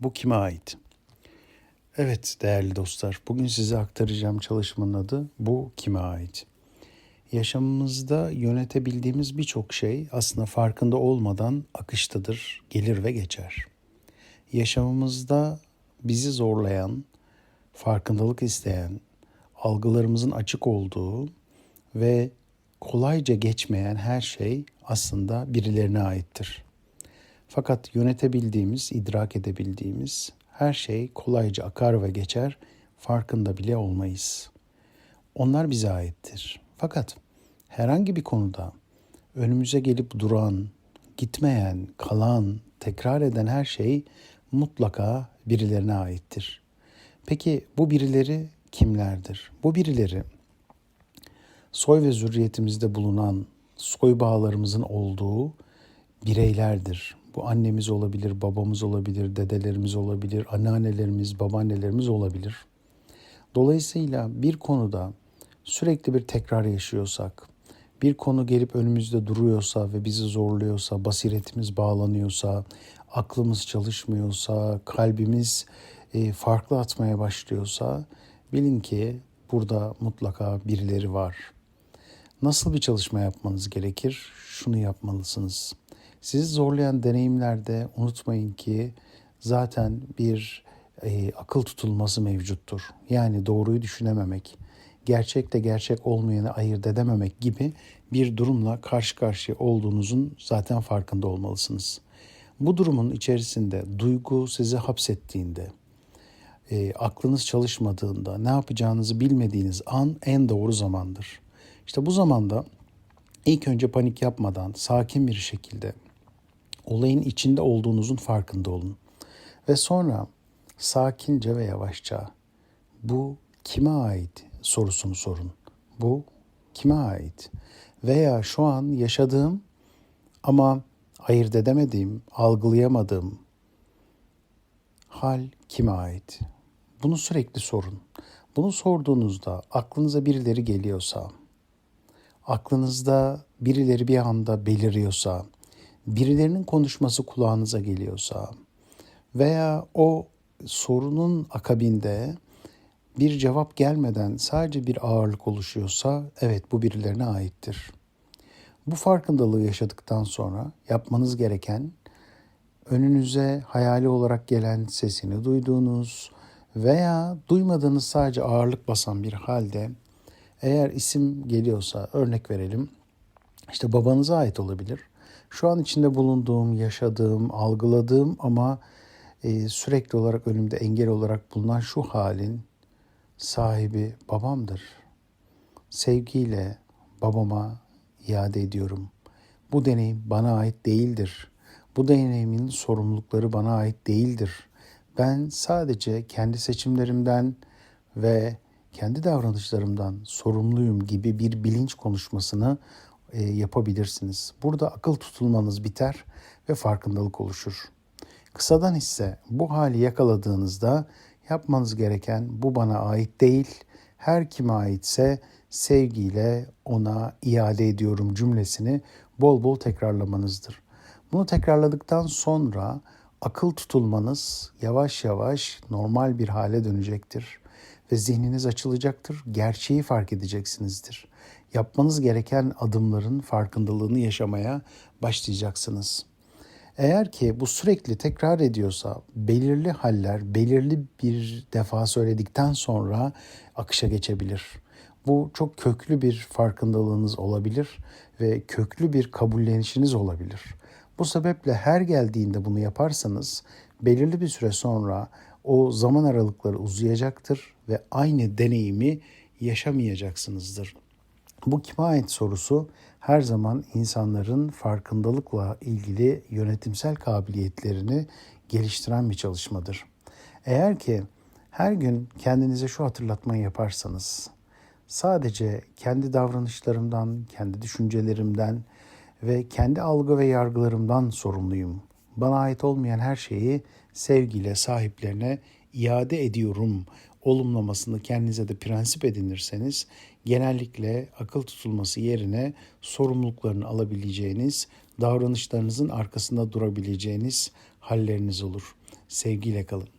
Bu kime ait? Evet değerli dostlar, bugün size aktaracağım çalışmanın adı Bu kime ait? Yaşamımızda yönetebildiğimiz birçok şey aslında farkında olmadan akıştadır, gelir ve geçer. Yaşamımızda bizi zorlayan, farkındalık isteyen, algılarımızın açık olduğu ve kolayca geçmeyen her şey aslında birilerine aittir. Fakat yönetebildiğimiz, idrak edebildiğimiz her şey kolayca akar ve geçer, farkında bile olmayız. Onlar bize aittir. Fakat herhangi bir konuda önümüze gelip duran, gitmeyen, kalan, tekrar eden her şey mutlaka birilerine aittir. Peki bu birileri kimlerdir? Bu birileri soy ve zürriyetimizde bulunan soy bağlarımızın olduğu bireylerdir. Bu annemiz olabilir, babamız olabilir, dedelerimiz olabilir, anneannelerimiz, babaannelerimiz olabilir. Dolayısıyla bir konuda sürekli bir tekrar yaşıyorsak, bir konu gelip önümüzde duruyorsa ve bizi zorluyorsa, basiretimiz bağlanıyorsa, aklımız çalışmıyorsa, kalbimiz e, farklı atmaya başlıyorsa bilin ki burada mutlaka birileri var. Nasıl bir çalışma yapmanız gerekir? Şunu yapmalısınız. Sizi zorlayan deneyimlerde unutmayın ki zaten bir e, akıl tutulması mevcuttur. Yani doğruyu düşünememek, gerçekte gerçek olmayanı ayırt edememek gibi bir durumla karşı karşıya olduğunuzun zaten farkında olmalısınız. Bu durumun içerisinde duygu sizi hapsettiğinde, e, aklınız çalışmadığında, ne yapacağınızı bilmediğiniz an en doğru zamandır. İşte bu zamanda ilk önce panik yapmadan sakin bir şekilde olayın içinde olduğunuzun farkında olun. Ve sonra sakince ve yavaşça bu kime ait sorusunu sorun. Bu kime ait? Veya şu an yaşadığım ama ayırt edemediğim, algılayamadığım hal kime ait? Bunu sürekli sorun. Bunu sorduğunuzda aklınıza birileri geliyorsa, aklınızda birileri bir anda beliriyorsa, birilerinin konuşması kulağınıza geliyorsa veya o sorunun akabinde bir cevap gelmeden sadece bir ağırlık oluşuyorsa evet bu birilerine aittir. Bu farkındalığı yaşadıktan sonra yapmanız gereken önünüze hayali olarak gelen sesini duyduğunuz veya duymadığınız sadece ağırlık basan bir halde eğer isim geliyorsa örnek verelim işte babanıza ait olabilir şu an içinde bulunduğum, yaşadığım, algıladığım ama e, sürekli olarak önümde engel olarak bulunan şu halin sahibi babamdır. Sevgiyle babama iade ediyorum. Bu deneyim bana ait değildir. Bu deneyimin sorumlulukları bana ait değildir. Ben sadece kendi seçimlerimden ve kendi davranışlarımdan sorumluyum gibi bir bilinç konuşmasını e, yapabilirsiniz. Burada akıl tutulmanız biter ve farkındalık oluşur. Kısadan ise bu hali yakaladığınızda yapmanız gereken bu bana ait değil, her kime aitse sevgiyle ona iade ediyorum cümlesini bol bol tekrarlamanızdır. Bunu tekrarladıktan sonra akıl tutulmanız yavaş yavaş normal bir hale dönecektir ve zihniniz açılacaktır. Gerçeği fark edeceksinizdir yapmanız gereken adımların farkındalığını yaşamaya başlayacaksınız. Eğer ki bu sürekli tekrar ediyorsa belirli haller belirli bir defa söyledikten sonra akışa geçebilir. Bu çok köklü bir farkındalığınız olabilir ve köklü bir kabullenişiniz olabilir. Bu sebeple her geldiğinde bunu yaparsanız belirli bir süre sonra o zaman aralıkları uzayacaktır ve aynı deneyimi yaşamayacaksınızdır. Bu kime ait sorusu her zaman insanların farkındalıkla ilgili yönetimsel kabiliyetlerini geliştiren bir çalışmadır. Eğer ki her gün kendinize şu hatırlatmayı yaparsanız, sadece kendi davranışlarımdan, kendi düşüncelerimden ve kendi algı ve yargılarımdan sorumluyum. Bana ait olmayan her şeyi sevgiyle sahiplerine iade ediyorum olumlamasını kendinize de prensip edinirseniz genellikle akıl tutulması yerine sorumluluklarını alabileceğiniz, davranışlarınızın arkasında durabileceğiniz halleriniz olur. Sevgiyle kalın.